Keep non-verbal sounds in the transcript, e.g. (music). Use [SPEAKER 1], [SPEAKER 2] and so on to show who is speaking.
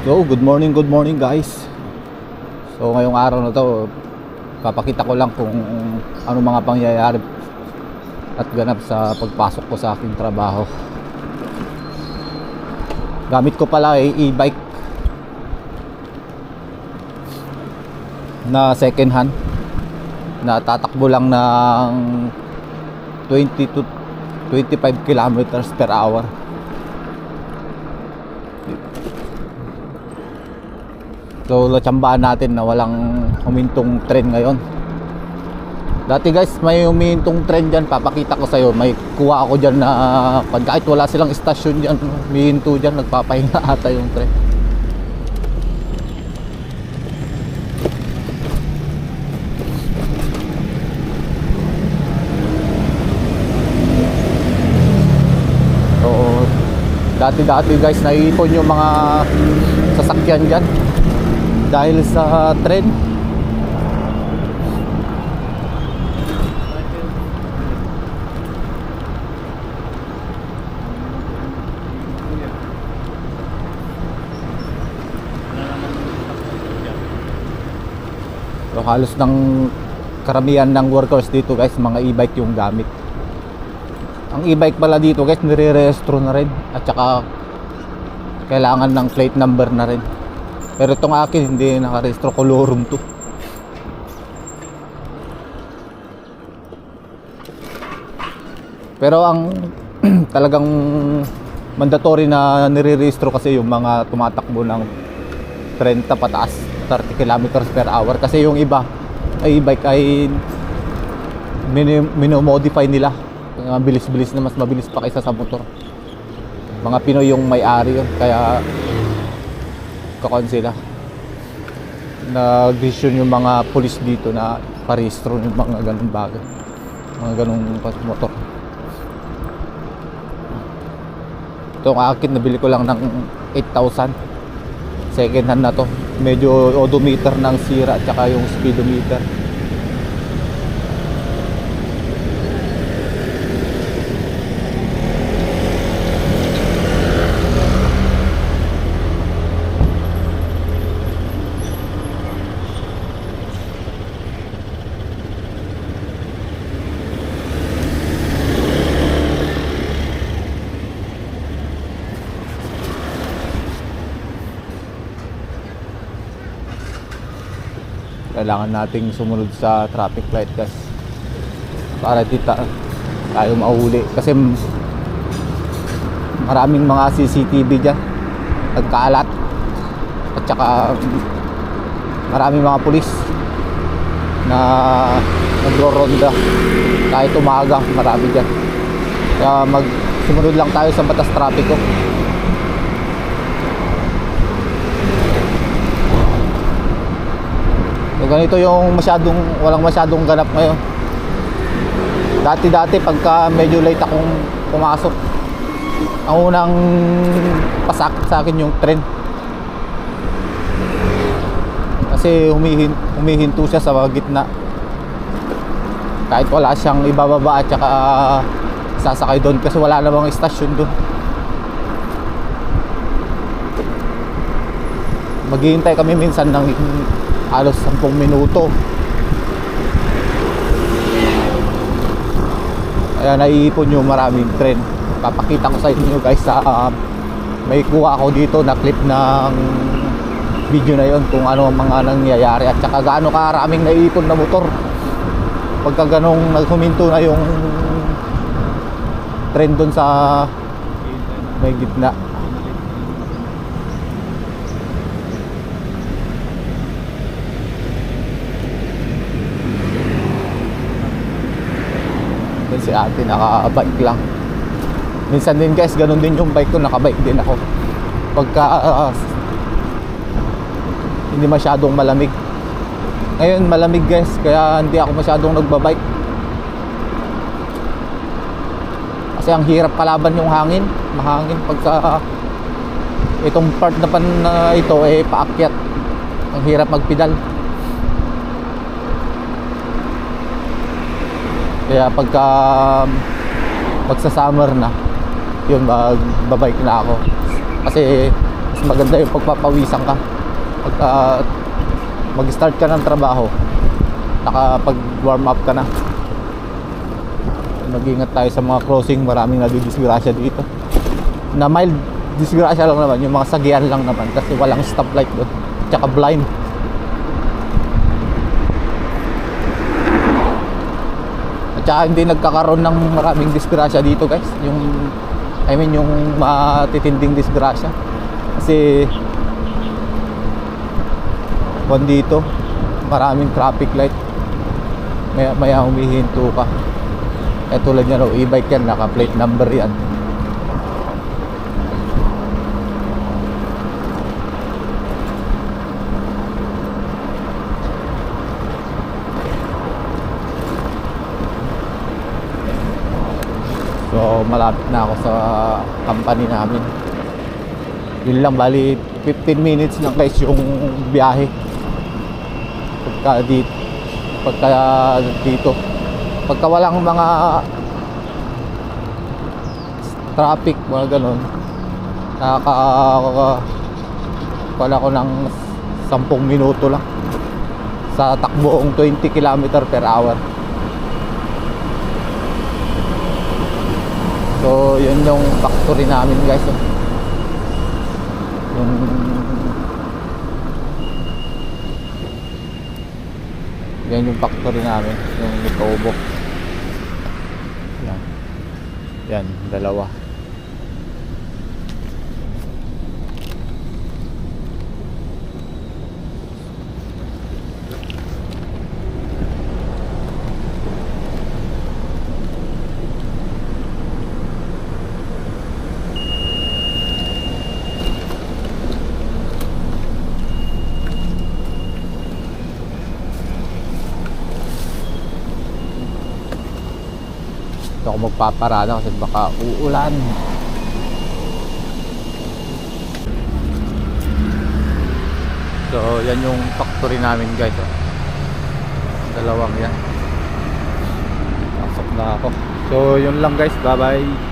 [SPEAKER 1] So, good morning, good morning guys. So, ngayong araw na to, papakita ko lang kung ano mga pangyayari at ganap sa pagpasok ko sa aking trabaho. Gamit ko pala ay e-bike na second hand na tatakbo lang ng 20 to 25 kilometers per hour. So, latsambaan natin na walang humintong tren ngayon. Dati guys, may humintong tren dyan. Papakita ko sa'yo. May kuha ako dyan na pag kahit wala silang istasyon dyan, humihinto dyan, nagpapahinga (laughs) ata yung tren. Oo. Dati-dati guys, naiipon yung mga sasakyan dyan dahil sa tren. So, halos ng karamihan ng workers dito guys, mga e-bike yung gamit. Ang e-bike pala dito guys, nire-rehistro na rin at saka kailangan ng plate number na rin. Pero itong akin hindi nakarehistro colorum to. Pero ang (clears throat) talagang mandatory na nire-rehistro kasi yung mga tumatakbo ng 30 pataas, 30 kilometers per hour kasi yung iba ay bike ay minomodify nila. Mabilis-bilis na mas mabilis pa kaysa sa motor. Mga Pinoy yung may-ari yun kaya kakon sila. Nag-decision yung mga pulis dito na parehistro yung mga ganung bagay. Mga ganung motor. Itong akin nabili ko lang ng 8,000 second hand na to. Medyo odometer ng sira at saka yung speedometer kailangan nating sumunod sa traffic light guys para di ta- tayo mahuli kasi maraming mga CCTV dyan. Nagkaalat. At saka maraming mga pulis na nagro-ronda. Kahit umaga marami dyan. Kaya mag sumunod lang tayo sa batas trapiko ganito yung masyadong walang masyadong ganap ngayon. Dati-dati pagka medyo late akong pumasok, ang unang pasakit sa akin yung tren. Kasi humihin, humihinto siya sa gitna. Kahit wala siyang ibababa at saka sasakay doon kasi wala namang istasyon doon. Maghihintay kami minsan ng halos 10 minuto. Kaya naiipon yung maraming tren. Papakita ko sa inyo guys sa um, may kuha ako dito na clip ng video na yon kung ano ang mga nangyayari at saka gaano karaming naiipon na motor. Pagka ganong naghuminto na yung tren doon sa may gitna. Then si ate naka-bike lang. Minsan din guys, ganun din yung bike ko, naka-bike din ako. Pagka ah, hindi masyadong malamig. Ngayon malamig guys, kaya hindi ako masyadong nagbabike. Kasi ang hirap kalaban yung hangin, mahangin pagka itong part na pan na ito eh paakyat. Ang hirap magpedal. Kaya pagka magsa summer na, yun magbabike na ako. Kasi mas maganda yung pagpapawisan ka. Pagka mag-start ka ng trabaho, nakapag warm up ka na. Mag-ingat tayo sa mga crossing, maraming nadidisgrasya dito. Na mild disgrasya lang naman, yung mga sagian lang naman kasi walang stoplight doon. Tsaka blind. Saka hindi nagkakaroon ng maraming disgrasya dito guys. Yung, I mean yung matitinding disgrasya. Kasi kung dito, maraming traffic light. Maya, maya humihinto ka. Eh tulad niya raw, e-bike yan, naka-plate number yan. So malapit na ako sa company namin. Yun lang, bali 15 minutes lang guys yung biyahe. Pagka dito, pagka dito. Pagka walang mga traffic, mga ganun, nakaka wala ko ng 10 minuto lang sa takboong 20 km per hour. So, yun yung factory namin guys. oh. Yung Yan yung factory namin, yung Nikobo. Yan. Yan, dalawa. Ito ako magpaparada kasi baka uulan. So, yan yung factory namin guys. Oh. Dalawang yan. Pasok na ako. So, yun lang guys. Bye-bye.